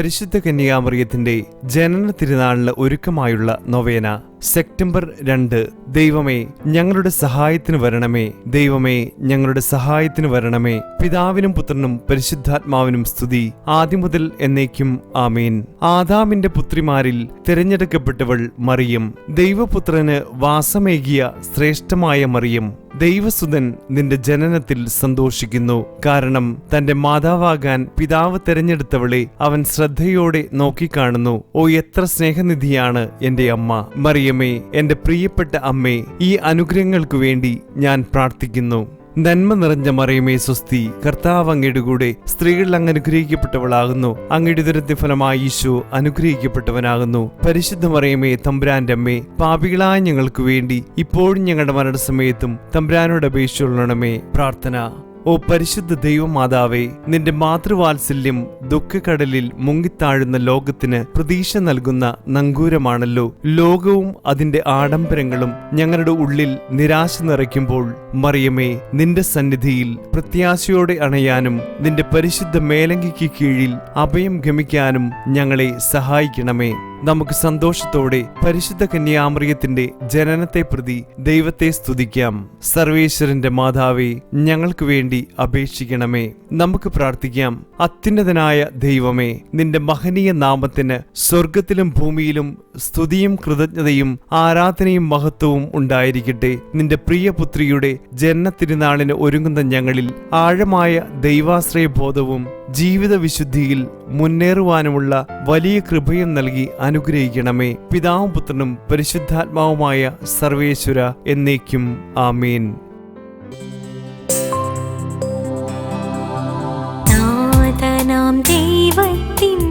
പരിശുദ്ധ കന്യാമറിയത്തിന്റെ ജനന തിരുനാളിന് ഒരുക്കമായുള്ള നൊവേന. സെപ്റ്റംബർ രണ്ട്. ദൈവമേ ഞങ്ങളുടെ സഹായത്തിന് വരണമേ. ദൈവമേ ഞങ്ങളുടെ സഹായത്തിന് വരണമേ. പിതാവിനും പുത്രനും പരിശുദ്ധാത്മാവിനും സ്തുതി. ആദ്യം മുതൽ എന്നേക്കും ആമേൻ. ആദാമിന്റെ പുത്രിമാരിൽ തിരഞ്ഞെടുക്കപ്പെട്ടവൾ മറിയം. ദൈവപുത്രന് വാസമേകിയ ശ്രേഷ്ഠമായ മറിയം. ദൈവസുതൻ നിന്റെ ജനനത്തിൽ സന്തോഷിക്കുന്നു. കാരണം തന്റെ മാതാവാകാൻ പിതാവ് തെരഞ്ഞെടുത്തവളെ അവൻ ശ്രദ്ധയോടെ നോക്കിക്കാണുന്നു. ഓ എത്ര സ്നേഹനിധിയാണ് എന്റെ അമ്മ. മറിയമേ എന്റെ പ്രിയപ്പെട്ട അമ്മേ ഈ അനുഗ്രഹങ്ങൾക്കു വേണ്ടി ഞാൻ പ്രാർത്ഥിക്കുന്നു. നന്മ നിറഞ്ഞ മറിയമേ സ്വസ്തി കർത്താവ് അങ്ങയുടെ കൂടെ സ്ത്രീകളിൽ അങ്ങ് അനുഗ്രഹിക്കപ്പെട്ടവളാകുന്നു. അങ്ങയുടെ ദുരത്തി ഫലമായി ഈശോ അനുഗ്രഹിക്കപ്പെട്ടവനാകുന്നു. പരിശുദ്ധ മറിയമേ തമ്പുരാന്റെ അമ്മേ പാപികളായ ഞങ്ങൾക്ക് വേണ്ടി ഇപ്പോഴും ഞങ്ങളുടെ മരണസമയത്തും തമ്പുരാനോട് അപേക്ഷിച്ചുള്ളണമേ പ്രാർത്ഥന. ഓ പരിശുദ്ധ ദൈവമാതാവേ നിന്റെ മാതൃവാത്സല്യം ദുഃഖക്കടലിൽ മുങ്ങിത്താഴുന്ന ലോകത്തിന് പ്രതീക്ഷ നൽകുന്ന നങ്കൂരമാണല്ലോ. ലോകവും അതിന്റെ ആഡംബരങ്ങളും ഞങ്ങളുടെ ഉള്ളിൽ നിരാശ നിറയ്ക്കുമ്പോൾ മറിയമേ നിന്റെ സന്നിധിയിൽ പ്രത്യാശയോടെ അണയാനും നിന്റെ പരിശുദ്ധ മേലങ്കിക്ക് കീഴിൽ അഭയം ഗമിക്കാനും ഞങ്ങളെ സഹായിക്കണമേ. നമുക്ക് സന്തോഷത്തോടെ പരിശുദ്ധ കന്യാമറിയത്തിന്റെ ജനനത്തെ പ്രതി ദൈവത്തെ സ്തുതിക്കാം. സർവേശ്വരന്റെ മാതാവേ ഞങ്ങൾക്ക് വേണ്ടി അപേക്ഷിക്കണമേ. നമുക്ക് പ്രാർത്ഥിക്കാം. അത്യുന്നതനായ ദൈവമേ നിന്റെ മഹനീയ നാമത്തിന് സ്വർഗത്തിലും ഭൂമിയിലും സ്തുതിയും കൃതജ്ഞതയും ആരാധനയും മഹത്വവും ഉണ്ടായിരിക്കട്ടെ. നിന്റെ പ്രിയപുത്രിയുടെ ജനന തിരുനാളിന് ഒരുങ്ങുന്ന ഞങ്ങളിൽ ആഴമായ ദൈവാശ്രയ ബോധവും ജീവിത വിശുദ്ധിയിൽ മുന്നേറുവാനുമുള്ള വലിയ കൃപയും നൽകി അനുഗ്രഹിക്കണമേ. പിതാവും പുത്രനും പരിശുദ്ധാത്മാവുമായ സർവേശ്വര എന്നേക്കും ആമീൻ. ദൈവത്തിൻ